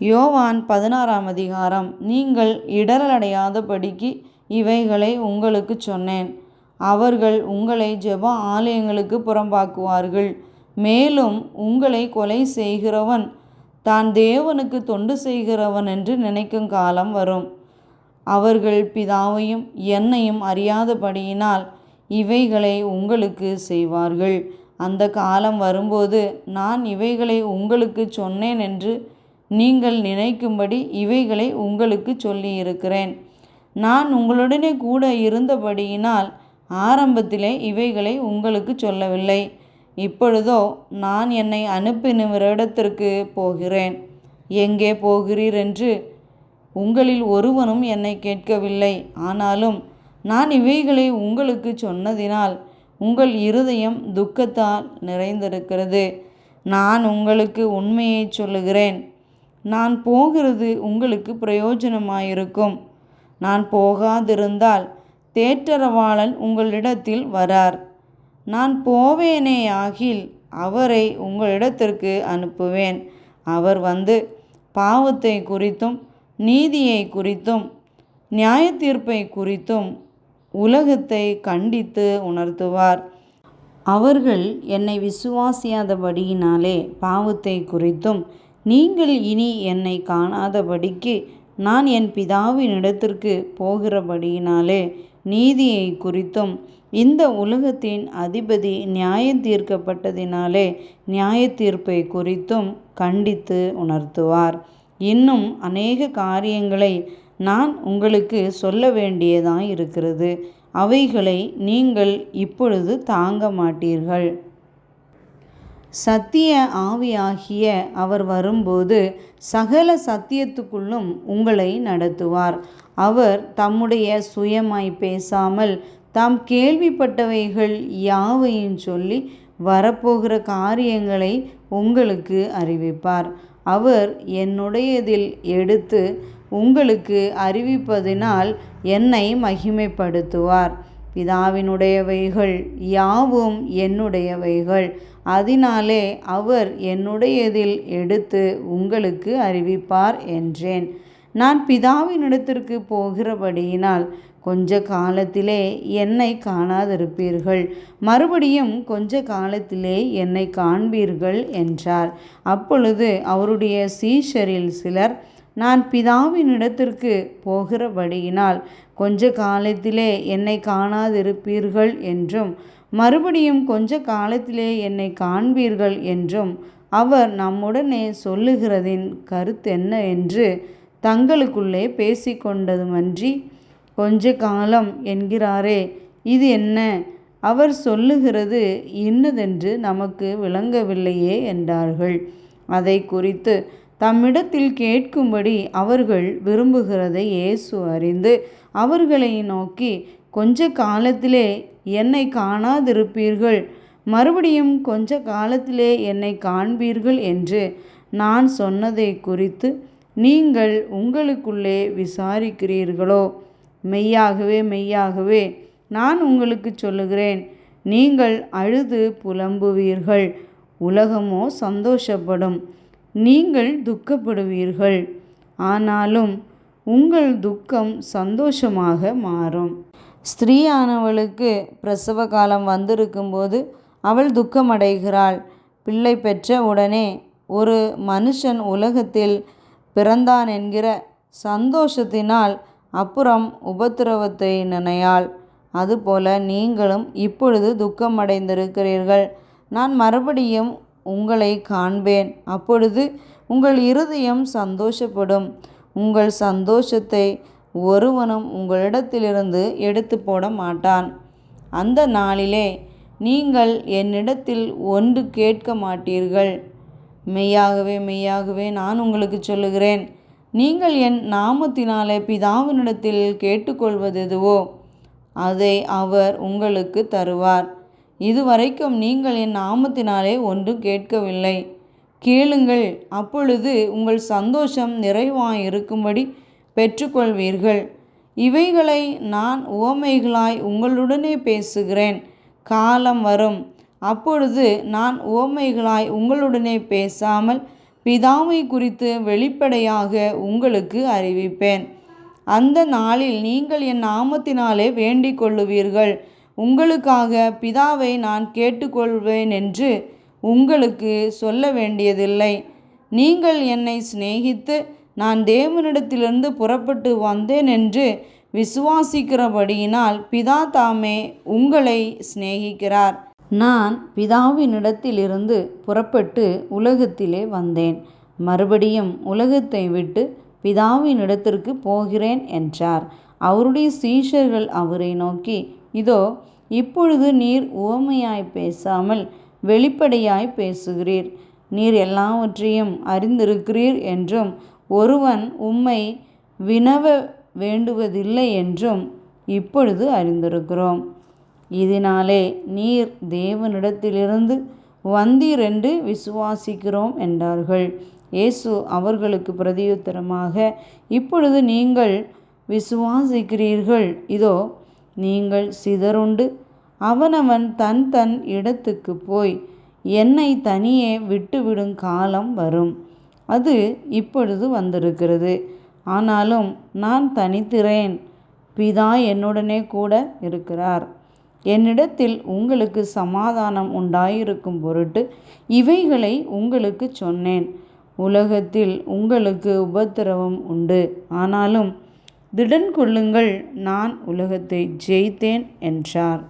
யோவான் பதினாறாம் அதிகாரம். நீங்கள் இடரலடையாதபடிக்கு இவைகளை உங்களுக்கு சொன்னேன். அவர்கள் உங்களை ஜெப ஆலயங்களுக்கு புறம்பாக்குவார்கள். மேலும் உங்களை கொலை செய்கிறவன் தான் தேவனுக்கு தொண்டு செய்கிறவன் என்று நினைக்கும் காலம் வரும். அவர்கள் பிதாவையும் என்னையும் அறியாதபடியினால் இவைகளை உங்களுக்கு செய்வார்கள். அந்த காலம் வரும்போது நான் இவைகளை உங்களுக்கு சொன்னேன் என்று நீங்கள் நினைக்கும்படி இவைகளை உங்களுக்கு சொல்லியிருக்கிறேன். நான் உங்களுடனே கூட இருந்தபடியினால் ஆரம்பத்திலே இவைகளை உங்களுக்கு சொல்லவில்லை. இப்பொழுதோ நான் என்னை அனுப்பினவரிடத்திற்கு போகிறேன். எங்கே போகிறீர் என்று உங்களில் ஒருவனும் என்னை கேட்கவில்லை. ஆனாலும் நான் இவைகளை உங்களுக்கு சொன்னதினால் உங்கள் இருதயம் துக்கத்தால் நிறைந்திருக்கிறது. நான் உங்களுக்கு உண்மையை சொல்லுகிறேன். நான் போகிறது உங்களுக்கு பிரயோஜனமாயிருக்கும். நான் போகாதிருந்தால் தேற்றரவாளன் உங்களிடத்தில் வரார். நான் போவேனேயாகில் அவரை உங்களிடத்திற்கு அனுப்புவேன். அவர் வந்து பாவத்தை குறித்தும் நீதியை குறித்தும் நியாய தீர்ப்பை குறித்தும் உலகத்தை கண்டித்து உணர்த்துவார். அவர்கள் என்னை விசுவாசியாதபடியினாலே பாவத்தை குறித்தும் நீங்கள் இனி என்னை காணாதபடிக்கு நான் என் பிதாவின் இடத்திற்கு போகிறபடியினாலே நீதியை குறித்தும் இந்த உலகத்தின் அதிபதி நியாயம் தீர்க்கப்பட்டதினாலே நியாய தீர்ப்பை குறித்தும் கண்டித்து உணர்த்துவார். இன்னும் அநேக காரியங்களை நான் உங்களுக்கு சொல்ல வேண்டியதாய் இருக்கிறது அவைகளை நீங்கள் இப்பொழுது தாங்க மாட்டீர்கள். சத்திய ஆவியாகிய அவர் வரும்போது சகல சத்தியத்துக்குள்ளும் உங்களை நடத்துவார். அவர் தம்முடைய சுயமாய் பேசாமல் தாம் கேள்விப்பட்டவைகள் யாவையும் சொல்லி வரப்போகிற காரியங்களை உங்களுக்கு அறிவிப்பார். அவர் என்னுடையதில் எடுத்து உங்களுக்கு அறிவிப்பதினால் என்னை மகிமைப்படுத்துவார். பிதாவினுடையவைகள் யாவும் என்னுடையவைகள். அதனாலே அவர் என்னுடையதில் எடுத்து உங்களுக்கு அறிவிப்பார் என்றேன். நான் பிதாவினிடத்திற்கு போகிறபடியினால் கொஞ்ச காலத்திலே என்னை காணாதிருப்பீர்கள். மறுபடியும் கொஞ்ச காலத்திலே என்னை காண்பீர்கள் என்றார். அப்பொழுது அவருடைய சீஷரில் சிலர் நான் பிதாவினிடத்திற்கு போகிறபடியினால் கொஞ்ச காலத்திலே என்னை காணாதிருப்பீர்கள் என்றும் மறுபடியும் கொஞ்ச காலத்திலே என்னை காண்பீர்கள் என்றும் அவர் நம்முடனே சொல்லுகிறதின் கருத்தென்ன என்று தங்களுக்குள்ளே பேசிக்கொண்டதுமன்றி கொஞ்ச காலம் என்கிறாரே இது என்ன? அவர் சொல்லுகிறது இன்னதென்று நமக்கு விளங்கவில்லையே என்றார்கள். அதை குறித்து தம்மிடத்தில் கேட்கும்படி அவர்கள் விரும்புகிறதை இயேசு அறிந்து அவர்களை நோக்கி கொஞ்ச காலத்திலே என்னை காணாதிருப்பீர்கள். மறுபடியும் கொஞ்ச காலத்திலே என்னை காண்பீர்கள் என்று நான் சொன்னதை குறித்து நீங்கள் உங்களுக்குள்ளே விசாரிக்கிறீர்களோ? மெய்யாகவே மெய்யாகவே நான் உங்களுக்கு சொல்லுகிறேன். நீங்கள் அழுது புலம்புவீர்கள். உலகமோ சந்தோஷப்படும். நீங்கள் துக்கப்படுவீர்கள். ஆனாலும் உங்கள் துக்கம் சந்தோஷமாக மாறும். ஸ்திரீயானவளுக்கு பிரசவ காலம் வந்திருக்கும்போது அவள் துக்கமடைகிறாள். பிள்ளை பெற்ற உடனே ஒரு மனுஷன் உலகத்தில் பிறந்தான் என்கிற சந்தோஷத்தினால் அப்புறம் உபத்திரவத்தை நினையாள். அதுபோல நீங்களும் இப்பொழுது துக்கமடைந்திருக்கிறீர்கள். நான் மறுபடியும் உங்களை காண்பேன். அப்பொழுது உங்கள் இருதயம் சந்தோஷப்படும். உங்கள் சந்தோஷத்தை ஒருவனும் உங்களிடத்திலிருந்து எடுத்து போட மாட்டான். அந்த நாளிலே நீங்கள் என்னிடத்தில் ஒன்று கேட்க மாட்டீர்கள். மெய்யாகவே மெய்யாகவே நான் உங்களுக்கு சொல்லுகிறேன். நீங்கள் என் நாமத்தினாலே பிதாவினிடத்தில் கேட்டுக்கொள்வது எதுவோ அதை அவர் உங்களுக்கு தருவார். இதுவரைக்கும் நீங்கள் என் நாமத்தினாலே ஒன்றும் கேட்கவில்லை. கேளுங்கள் அப்பொழுது உங்கள் சந்தோஷம் நிறைவாயிருக்கும்படி பெற்றுக்கொள்வீர்கள். இவைகளை நான் ஓமைகளாய் உங்களுடனே பேசுகிறேன். காலம் வரும். அப்பொழுது நான் உவமைகளாய் உங்களுடனே பேசாமல் பிதாவை குறித்து வெளிப்படையாக உங்களுக்கு அறிவிப்பேன். அந்த நாளில் நீங்கள் என் நாமத்தினாலே வேண்டிக் கொள்ளுவீர்கள் உங்களுக்காக பிதாவை நான் கேட்டுக்கொள்வேன் என்று உங்களுக்கு சொல்ல வேண்டியதில்லை. நீங்கள் என்னை சிநேகித்து நான் தேவனிடத்திலிருந்து புறப்பட்டு வந்தேன் என்று விசுவாசிக்கிறபடியினால் பிதா தாமே உங்களை சிநேகிக்கிறார். நான் பிதாவினிடத்திலிருந்து புறப்பட்டு உலகத்திலே வந்தேன். மறுபடியும் உலகத்தை விட்டு பிதாவினிடத்திற்கு போகிறேன் என்றார். அவருடைய சீஷர்கள் அவரை நோக்கி இதோ இப்பொழுது நீர் உவமையாய் பேசாமல் வெளிப்படையாய் பேசுகிறீர். நீர் எல்லாவற்றையும் அறிந்திருக்கிறீர் என்றும் ஒருவன் உம்மை வினவ வேண்டுவதில்லை என்றும் இப்பொழுது அறிந்திருக்கிறோம். இதனாலே நீர் தேவனிடத்திலிருந்து வந்தீர் என்று விசுவாசிக்கிறோம் என்றார்கள். இயேசு அவர்களுக்கு பிரதியுத்தரமாக இப்பொழுது நீங்கள் விசுவாசிக்கிறீர்கள். இதோ நீங்கள் சிதறுண்டு அவனவன் தன் தன் இடத்துக்கு போய் என்னை தனியே விட்டுவிடும் காலம் வரும். அது இப்பொழுது வந்திருக்கிறது. ஆனாலும் நான் தனித்திறேன். பிதா என்னுடனே கூட இருக்கிறார். என்னிடத்தில் உங்களுக்கு சமாதானம் உண்டாயிருக்கும் பொருட்டு இவைகளை உங்களுக்கு சொன்னேன். உலகத்தில் உங்களுக்கு உபத்திரவம் உண்டு. ஆனாலும் திடன் கொள்ளுங்கள் நான் உலகத்தை ஜெயித்தேன் என்றார்.